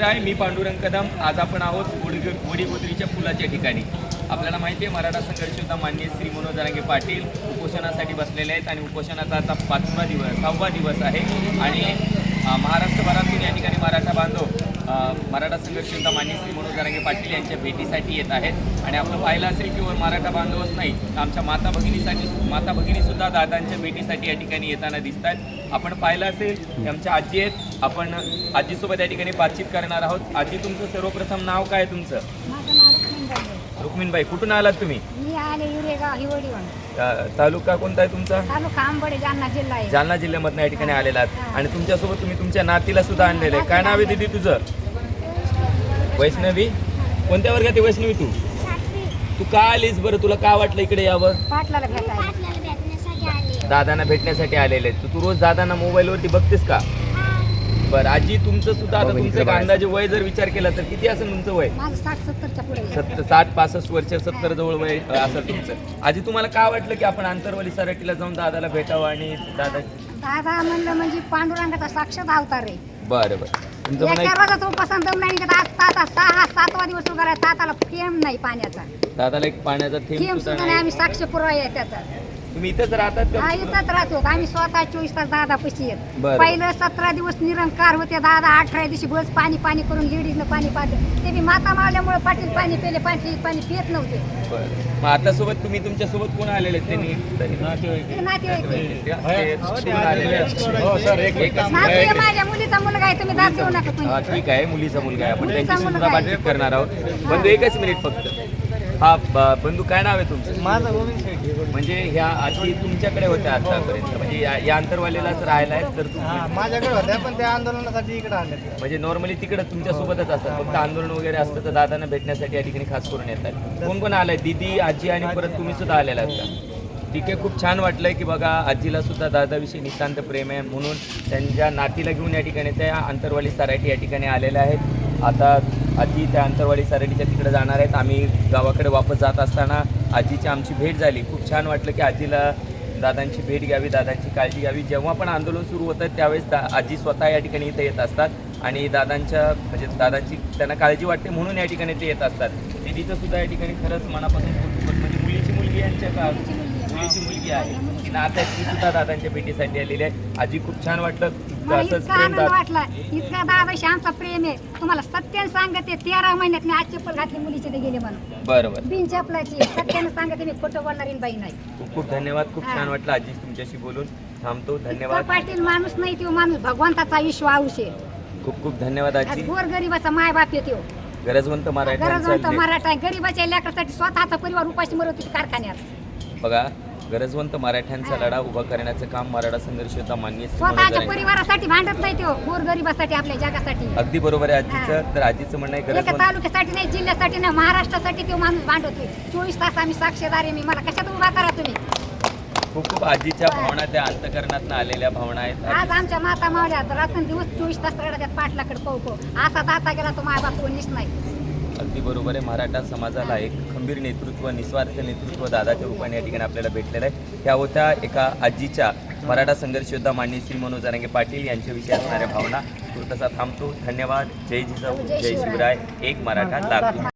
शिवराय मी पांडुरंग कदम. आज आपण आहोत वडी वडीगोत्रीच्या पुलाच्या ठिकाणी. आपल्याला माहिती आहे मराठा संघर्ष योद्धा मान्य श्री मनोज रांगे पाटील उपोषणासाठी बसलेले आहेत आणि उपोषणाचा आता पाचवा दिवस सहावा दिवस आहे. आणि महाराष्ट्रभरातून या ठिकाणी मराठा मराठा संघर्ष माननीय श्री मनोज जरांगे पाटील यांच्या भेटीसाठी येत आहेत. आणि आपण पाहिलं असेल की मराठा बांधवच नाही तर आमच्या माता भगिनीसाठी माता भगिनीसुद्धा दादांच्या भेटीसाठी या ठिकाणी येताना दिसतात आपण पाहिलं असेल की आमच्या आजी आहेत. आपण आजीसोबत या ठिकाणी बातचीत करणार आहोत. आजी तुमचं सर्वप्रथम नाव काय तुमचं? रुक्मिणबाई कुठून आलात तुम्ही? तालुका कोणता आहे तुमचा? जालना जिल्ह्यामधनं या ठिकाणी आलेला आहात. आणि तुमच्यासोबत तुम्ही तुमच्या नातीला सुद्धा आणलेलं आहे. काय नाव आहे दीदी तुझं? वैष्णवी? कोणत्या वर्गात आहे वैष्णवी तू? तू का आलीस बरं? तुला का वाटलं इकडे यावं? पाटलाला भेटायला. आपल्याला भेटण्यासाठी आले. दादांना भेटण्यासाठी आलेले तू तू रोज दादांना मोबाईलवरती बघतेस का? बरं आजी तुमचं सुद्धा आता तुमचं एक अंदाजे वय जर विचार केला तर किती असेल तुमचं वय? माझं साठ सत्तरच्या पुढे आहे. सत्तर साठ पासष्ट वर्ष सत्तर जवळ वय असेल तुमचं. आजी तुम्हाला का वाटलं की आपण आंतरवाली सराटीला जाऊन दादाला भेटावं आणि दादा दादा म्हणलं म्हणजे पांडुरंगाचा साक्षात अवतार आहे. बरं बरं. तुमचं एका म्हणणं रोजाचा उपासन दम नाही निघत आज ताता सहा सातवा दिवस उभा ताताला नाही पाण्याचा. दादाला एक पाण्याचा थेंब थेंब सुद्धा सुद्धा नाही. नाही. आम्ही साक्ष पुरावा आहे त्याचा. तुम्ही इथंच राहतात हा का इथंच राहतो. आम्ही स्वतः चोवीस तास दादा पशी येत बरं. पहिलं सतरा दिवस निरंकार होते. दादा अठरा दिवशी बस पाणी पाणी करून लेडीजनं पाणी पाजलं. ते बी माता मारल्यामुळे पाटील पाणी पेले पाणी पाणी पित नव्हते. बरं. मग आता सोबत तुम्ही तुमच्यासोबत कोण आलेले आहेत? त्यांनी ते नातेवाईक आहे. ते सोडून आलेले आहेत. एकच नातू आहे माझ्या मुलीचा मुलगा आहे. तुम्ही दाब देऊ नका हा ठीक आहे मुलीचा मुलगा आहे. आपण मुलीचा त्यांची मुलगा सुद्धा आहे. बातचीत करणार आहोत. बंधू एकच मिनिट फक्त. हा ब- बंधू काय नाव आहे तुमचं? माझा गोविंद शेठ म्हणजे ह्या आजी तुमच्याकडे होत्या आतापर्यंत. म्हणजे या या अंतरवालीलाच राहायला आहेत तर हा तुम्ही माझ्याकडे होत्या पण त्या आंदोलनासाठी इकडे आले म्हणजे नॉर्मली तिकडे तुमच्या सोबतच असतात. फक्त आंदोलन वगैरे असतं तर दादांना भेटण्यासाठी या ठिकाणी खास करून येतात. कोण कोण आलाय? दीदी आजी आणि परत तुम्ही सुद्धा आलेला आहात का? ठीक आहे खूप छान वाटलंय की बघा आजीला सुद्धा दादाविषयी नितांत प्रेम आहे म्हणून त्यांच्या नातीला घेऊन या ठिकाणी त्या अंतरवाली सराठी या ठिकाणी आलेल्या आहेत. आता आजी त्या अंतरवाली सराटीच्या तिकडे जाणार आहेत. आम्ही गावाकडे वापस जात असताना आजीची आमची भेट झाली. खूप छान वाटलं की आजीला दादांची भेट घ्यावी दादांची काळजी घ्यावी. जेव्हा पण आंदोलन सुरू होतं त्यावेळेस दा आजी स्वतः या ठिकाणी इथे येत असतात आणि दादांच्या म्हणजे दादांची त्यांना काळजी वाटते म्हणून या ठिकाणी ते येत असतात. दिदीचं सुद्धा या ठिकाणी खरंच मनापासून म्हणजे मुलीची मुलगी यांच्या का मुलीची मुलगी आहे. ती नात्यात ती सुद्धा दादांच्या भेटीसाठी आलेली आहे. आजी खूप छान वाटलं. मला असंच इतका प्रेम आनंद वाटला. इतका दादाशी आमचा प्रेम आहे. तुम्हाला सत्यानं सांगते तेरा महिन्यात मी आज चप्पल घातली मुलीचे ते गेले म्हणून. बरं बरं बिन चपलाची. सत्यानं सांगते मी खोटं बोलणारी बाई नाही. खूप खूप धन्यवाद. खूप छान वाटलं आजी तुमच्याशी बोलून. थांबतो. इतका धन्यवाद. पाटील माणूस नाही तो माणूस भगवंताचा विश्वास आहे. खूप खूप धन्यवाद आज आजी. गोर गरीबाचा माय बाप येतो गरजवंत मराठी गरजवंत मराठा आहे. गरीबाच्या लेकरासाठी स्वतःचा परिवार उपाशी मरत होती कारखान्यात. बघा गरजवंत मराठ्यांचा लढा उभा करण्याचं काम मराठा संघर्ष मान्य स्वतःच्या परिवारासाठी भांडत नाही तो गोर गरीबासाठी आपल्या जगासाठी. अगदी बरोबर आहे आजीचं तर आजीचं म्हणणं आहे एका गरजवंत तालुक्यासाठी नाही जिल्ह्यासाठी नाही महाराष्ट्रासाठी तो माणूस भांडतोय. चोवीस तास आम्ही साक्षीदार आहे मी मला कशात उभा करा तुम्ही? खूप खूप आजीच्या भावना त्या अंतकरणातनं आलेल्या भावना आहेत आज. आमच्या माता मावल्या रात्र दिवस चोवीस तास रडत्यात पाटलाकडे पाहू पाहू. असा दाता गेला तो माय बाप कोणीच नाही अगदी बरोबर आहे. मराठा समाजाला एक खंबीर नेतृत्व निस्वार्थ नेतृत्व दादाच्या रूपाने या ठिकाणी आपल्याला भेटलेलं आहे. त्या होत्या एका आजीच्या मराठा संघर्ष योद्धा मान्य श्री मनोज अरंगे पाटील यांच्याविषयी असणाऱ्या भावना. तसा थांबतो. धन्यवाद. जय जिजाऊ. जय शिवराय. एक मराठा लाभ